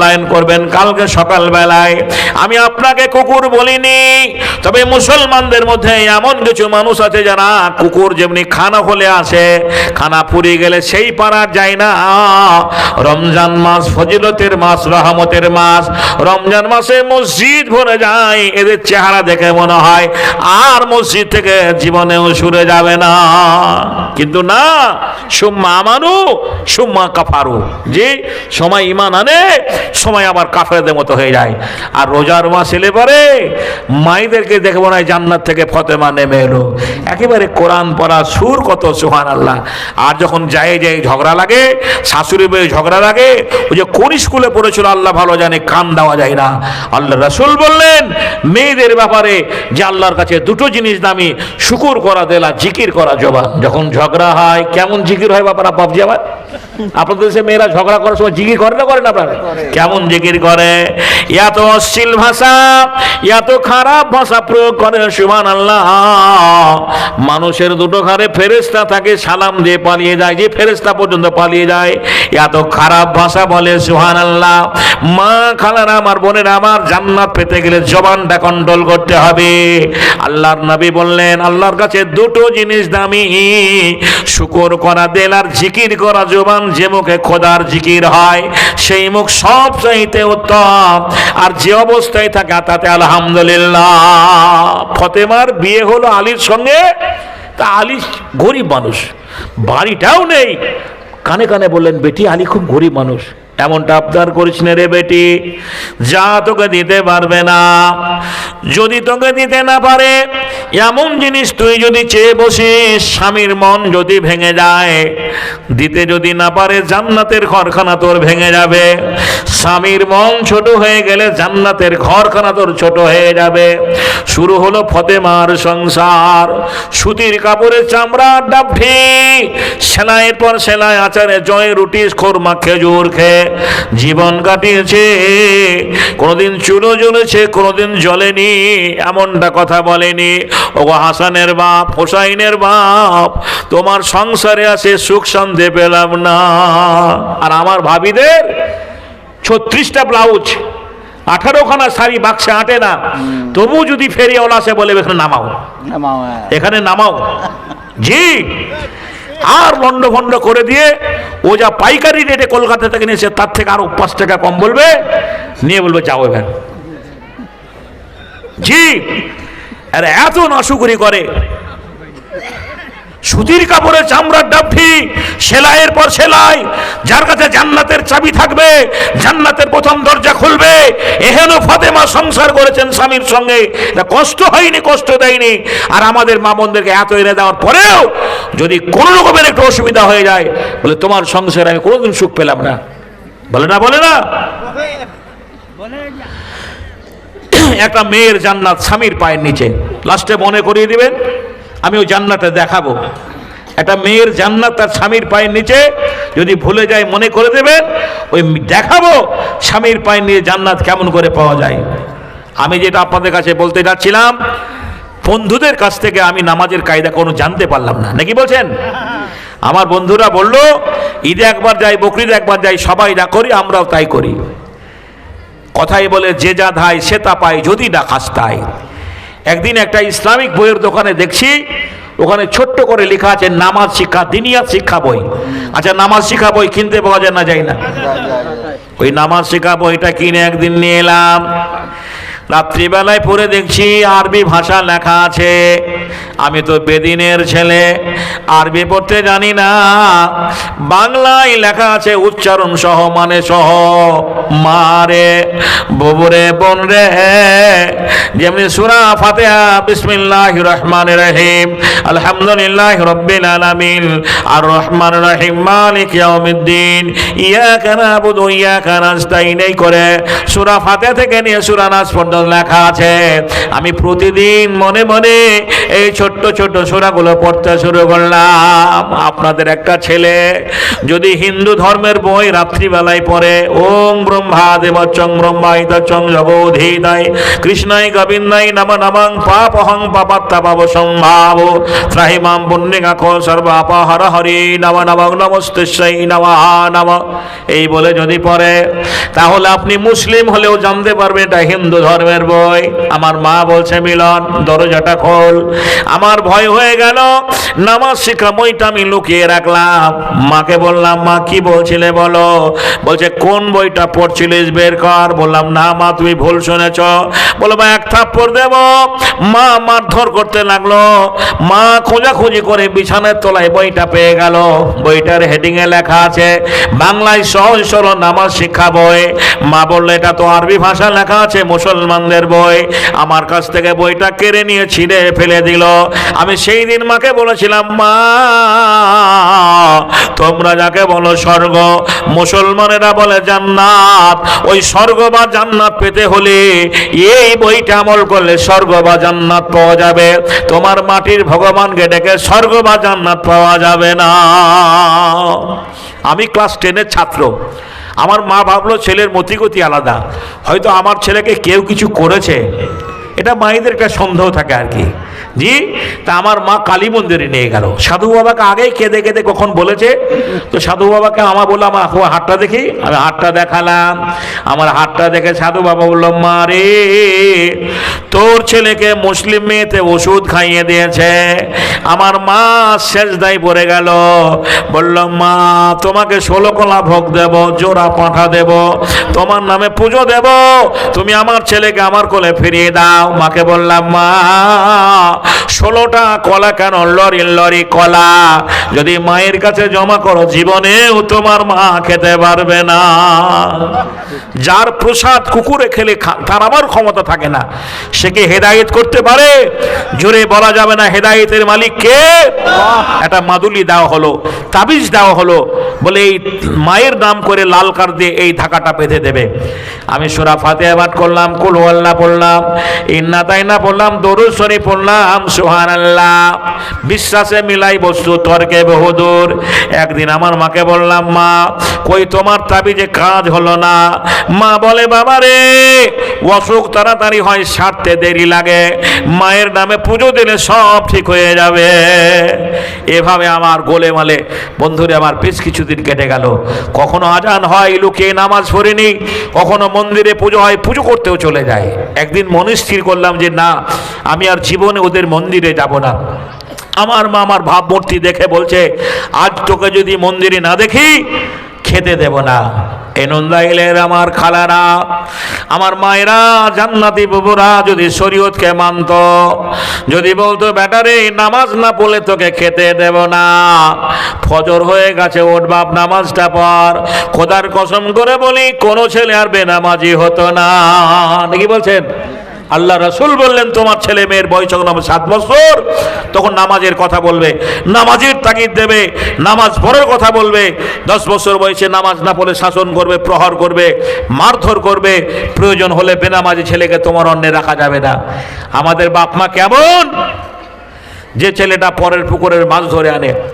Line করবেন কালকে সকাল বেলায় আমি আপনাকে কুকুর বলিনি, তবে মুসলমানদের মধ্যে এমন কিছু মানুষ আছে যারা কুকুর যেমনি খানা হলে আসে, খানা পুড়ে গেলে সেই পাড়ার যায় না। রমজান মাস ফজিলতের মাস, রহমতের মাস। রমজান মাসে মসজিদ ভরে যায়, এদের চেহারা দেখে মনে হয় আর মসজিদ থেকে জীবনেও সুরে যাবে না। কিন্তু না, সুম্মা আমানু, সুম্মা কাফারু। যে সময় ইমান আনে সময় আবার কাফেরদের মতো হয়ে যায়। আর রোজার মাস এলে পরে মাইদেরকে দেখব না জান্নাত থেকে ফতেমা নেমে এলো। একেবারে কোরআন পড়া সুর কত সুহান আল্লাহ আর যখন যায় যায় ঝগড়া লাগে শাশুড়ি বয়ে ঝগড়া লাগে, ওই যে কোন স্কুলে পড়েছিল, আল্লাহ ভালো জানে, কান দেওয়া যায় না। আল্লাহ রাসূল বললেন, মেয়েদের ব্যাপারে যে আল্লাহর কাছে দুটো জিনিস দামি, শুকুর করা দেলা, জিকির করা জবান। যখন ঝগড়া হয়, কেমন জিকির হয় বাপারা বাপজি আবার আপনাদের দেশে মেয়েরা ঝগড়া করার সময় জিকির করে না করে না আপনারা? কেমন জিকির করে? এত অশ্লীল ভাষা এত খারাপ ভাষা প্রয়োগ করে সুমান আল্লাহ মানুষের দুটো ঘরে ফেরেস্তা থাকে সালাম দিয়ে পালিয়ে যায় যে ফেরেস্তা পর্যন্ত পালিয়ে যায় এত খারাপ ভাষা বলে সুহান আল্লাহ মা খালারা আমার বোনের আমার জান্নাত পেতে গেলে জবানটা কন্ট্রোল করতে হবে। আল্লাহর নবী বললেন আল্লাহর কাছে দুটো জিনিস দামি শুকর করা দেল আর জিকির করা জবান যে মুখে খোদার জিকির হয়, সেই মুখ সব চাইতে উত্তম। আর যে অবস্থায় থাকে, তাতে আলহামদুলিল্লাহ। ফতেমার বিয়ে হলো আলীর সঙ্গে। তা আলী গরিব মানুষ, বাড়িটাও নেই। কানে কানে বললেন, বেটি, আলী খুব গরিব মানুষ। এমনটা আবদার করিস না রে বেটি। যা তোকে দিতে পারবে না, যদি তোকে দিতে না পারে, এমন জিনিস তুই যদি চেয়ে বসিস, স্বামীর মন যদি ভেঙে যায়, দিতে যদি না পারে, জান্নাতের ঘরখানা তোর ভেঙে যাবে। স্বামীর মন ছোট হয়ে গেলে জান্নাতের ঘরখানা তোর ছোট হয়ে যাবে। শুরু হলো ফতেমার সংসার, সুতির কাপড়ের চামড়া ডাবঠি সেলাইয়ের পর সেলাই আচারে জয়, রুটি, খোরমা, খেজুর খেয়ে জীবন কাটিয়েছে কোনোদিন চুলো জ্বলেছে কোনোদিন জ্বলেনি এমনটা কথা বলেনি। ও হাসানের বাপ হোসাইনের বাপ তোমার সংসারে আছে সুখ শান্তি পেলাম না। আর আমার ভাবিদের ছত্রিশটা ব্লাউজ আঠারোখানা শাড়ি বাক্সে আটে না। তবু যদি ফেরিওয়ালা আসে বলে এখানে নামাও। এখানে নামাও। জি আর লন্ড ভন্ড করে দিয়ে ও যা পাইকারি রেটে কলকাতা থেকে নিয়েছে তার থেকে আরও পাঁচ টাকা কম বলবে, নিয়ে বলবে, যাও এবার জি, আর এত নাশুকুরি করে। সুতির কাপড়ের চামড়ার ডাবঠি সেলাইয়ের পর সেলাই। যার কাছে জান্নাতের চাবি থাকবে, জান্নাতের প্রথম দরজা খুলবে। এহেন ফাতেমা সংসার করেছেন স্বামীর সঙ্গে। কষ্ট হয়নি, কষ্ট দেয়নি। আর আমাদের মা বোনদেরকে এত এনে দেওয়ার পরেও যদি কোনো রকমের একটু অসুবিধা হয়ে যায়, বলে তোমার সংসারে আমি কোনোদিন সুখ পেলাম না। বলে না বলে না? একটা মেয়ের জান্নাত স্বামীর পায়ের নিচে। লাস্টে মনে করিয়ে দিবেন আমি ওই জান্নাতে দেখাবো। একটা মেয়ের জান্নাত তার স্বামীর পায়ের নিচে, যদি ভুলে যায় মনে করে দেবেন, ওই দেখাবো স্বামীর পায়ের নিয়ে জান্নাত কেমন করে পাওয়া যায়। আমি যেটা আপনাদের কাছে বলতে যাচ্ছিলাম, বন্ধুদের কাছ থেকে আমি নামাজের কায়দা কোনো জানতে পারলাম না। নাকি বলছেন? আমার বন্ধুরা বলল, ঈদে একবার যাই, বকরিদে একবার যাই, সবাই যা করি, আমরাও তাই করি। কথাই বলে, যে যা ধায় সে তা পায়, যদি না খাস তাই। একদিন একটা ইসলামিক বইয়ের দোকানে দেখছি ওখানে ছোট্ট করে লেখা আছে নামাজ শিক্ষা দিনিয়া শিক্ষা বই। আচ্ছা নামাজ শিক্ষা বই কিনতে পাওয়া যায় না যায় না? ওই নামাজ শিক্ষা বইটা কিনে একদিন নিয়ে এলাম। রাত্রিবেলায় পড়ে দেখছি আরবি ভাষা লেখা আছে। আমি তো বেদিনের ছেলে, আরবি পড়তে জানি না। বাংলায় লেখা আছে উচ্চারণ সহ মানে সহ মারে ববুরে বোন রে। যেমনি সুরা ফাতেহা বিসমিল্লাহ রহমান রহিম, আলহামদুলিল্লাহ রব্বিল আলামিন আর রহমান রহিম, মালিক ইয়াউমিদ্দিন। ইয়াকা নাবুদু ওয়া ইয়াকা নাস্তাইন, এই করে সুরা ফাতিহা থেকে নিয়ে সুরা নাস পর্যন্ত লেখা আছে। আমি প্রতিদিন মনে মনে এই ছোট্ট ছোট্ট সোনাগুলো পড়তে শুরু করলাম। আপনাদের একটা ছেলে যদি হিন্দু ধর্মের বই রাত্রিবেলায় পড়ে, ওম ব্রহ্মা দেবচং ব্রহ্মায়িত চং জগোধীতায় কৃষ্ণাই গোবিন্দাই নম নমং পাপহং পাপাত্তা পাব সম্ভাব, ত্রাহিমাম পুণ্যিকাখ সর্বাপহর হরি নম নমং নমস্তেশ্বই নমঃ নম। এই বলে যদি পড়ে, তাহলে আপনি মুসলিম হলেও জানতে পারবেন এটা হিন্দু ধর্মের বই। আমার মা বলছে, মিলন, দরজাটা খোল। আমার ভয় হয়ে গেল। নামাজ শিক্ষা বইটা আমি লুকিয়ে রাখলাম। মাকে বললাম, মা, কি বলছিলে বলো? বলছে, কোন বইটা পড়ছিলিস বের কর। বললাম, না মা, তুমি ভুল শুনেছ। বলো মা, এক থাপ্পড় দেব। মা মারধর করতে লাগল। মা খোঁজাখুঁজি করে বিছানার তলায় বইটা পেয়ে গেল। বইটার হেডিং এ লেখা আছে, বাংলায় সহজ সরল নামাজ শিক্ষা বই। মা বলল, এটা তো আরবি ভাষা লেখা আছে মুসলমানদের বই। আমার কাছ থেকে বইটা কেড়ে নিয়ে ছিঁড়ে ফেলে দিল। আমি সেই দিন মাকে বলেছিলাম, মা, তোমরা যাকে বলো স্বর্গ, মুসলমানেরা বলে জান্নাত। ওই স্বর্গ বা জান্নাত পেতে হলে এই বইটা আমল করলে স্বর্গ বা জান্নাত পাওয়া যাবে। তোমার মাটির ভগবানকে ডেকে স্বর্গ বা জান্নাত পাওয়া যাবে না। আমি ক্লাস টেনের ছাত্র। আমার মা ভাবলো ছেলের মতিগতি আলাদা। হয়তো আমার ছেলেকে কেউ কিছু করেছে। এটা মায়েদের একটা সন্দেহ থাকে আর কি। জি, তা আমার মা কালী মন্দিরে নিয়ে গেল। সাধু বাবাকে আগেই কেঁদে কেঁদে কখন বলেছে, তো সাধু বাবাকে আমার বলল, আমার হাতটা দেখি? আমি হাতটা দেখালাম। আমার হাতটা দেখে সাধু বাবা বলল, মা রে তোর ছেলেকে মুসলিম মেয়েতে ওষুধ খাইয়ে দিয়েছে। আমার মা শেষ দায় পড়ে গেল। বলল মা, তোমাকে ষোলো কলা ভোগ দেব, জোড়া পাঠা দেব, তোমার নামে পুজো দেব, তুমি আমার ছেলেকে আমার কোলে ফিরিয়ে দাও। মাকে বললাম, মা, ষোলোটা কলা কেন লরি লরি কলা? যদি মায়ের কাছে জমা করো, জীবনেও তোমার মা খেতে পারবে না। যার প্রসাদ কুকুরে খেলে তার আবার ক্ষমতা থাকে না। সে কি হেদায়েত করতে পারে? জোরে বলা যাবে না হেদায়েতের মালিককে। একটা মাদুলি দেওয়া হলো তাবিজ দেওয়া হলো বলে, এই মায়ের নাম করে লাল কার দিয়ে এই ধাকাটা বেঁধে দেবে। আমি সুরা ফাতেহা পাঠ করলাম, কুল আল্লাহ পড়লাম, ইন্না তাইনা পড়লাম, দরুদ শরীফ পড়লাম সুহান আল্লাহ বিশ্বাসে মিলাই বস্তু তর্কে বহুদূর। একদিন আমার মাকে বললাম, মা, কই তোমার তাবিজে কাজ হলো না? মা বলে, বাবা রে, অসুখ তাড়াতাড়ি হয়, সারতে দেরি লাগে। মায়ের নামে পুজো দিলে সব ঠিক হয়ে যাবে। এভাবে আমার গোলে মালে, বন্ধুরে, আমার বেশ কিছুদিন কেটে গেল। কখনো আজান হয়, লুকিয়ে নামাজ পড়িনি, কখনো মন্দিরে পুজো হয়, পুজো করতেও চলে যায়। একদিন মনে স্থির করলাম যে, না, আমি আর জীবনে ওদের মন্দিরে যাব না। আমার মা আমার ভাবমূর্তি দেখে বলছে, আজ তোকে যদি মন্দিরে না দেখি, খেতে দেব না। এ নন্দাইলের আমার খালারা, আমার মায়েরা, জান্নাতি বুবুরা, যদি শরীয়তকে মানত, যদি বলতো ব্যাটারে নামাজ না পড়লে তোকে খেতে দেব না। ফজর হয়ে গেছে ওট বাপ, নামাজটা পর খোদার কসম করে বলি, কোনো ছেলে আর বেনামাজি হতো না। নাকি বলছেন আল্লাহ রসুল বললেন, তোমার ছেলে মেয়ের বয়স যখন হবে সাত বছর, তখন নামাজের কথা বলবে, নামাজের তাগিদ দেবে, নামাজ পড়ার কথা বলবে, দশ বছর বয়সে নামাজ না পড়ে শাসন করবে, প্রহর করবে, মারধর করবে, প্রয়োজন হলে বেনামাজি ছেলেকে তোমার অন্যে রাখা যাবে না। আমাদের বাপ মা কেমন? যে ছেলেটা পরের পুকুরের মাছ ধরে আনে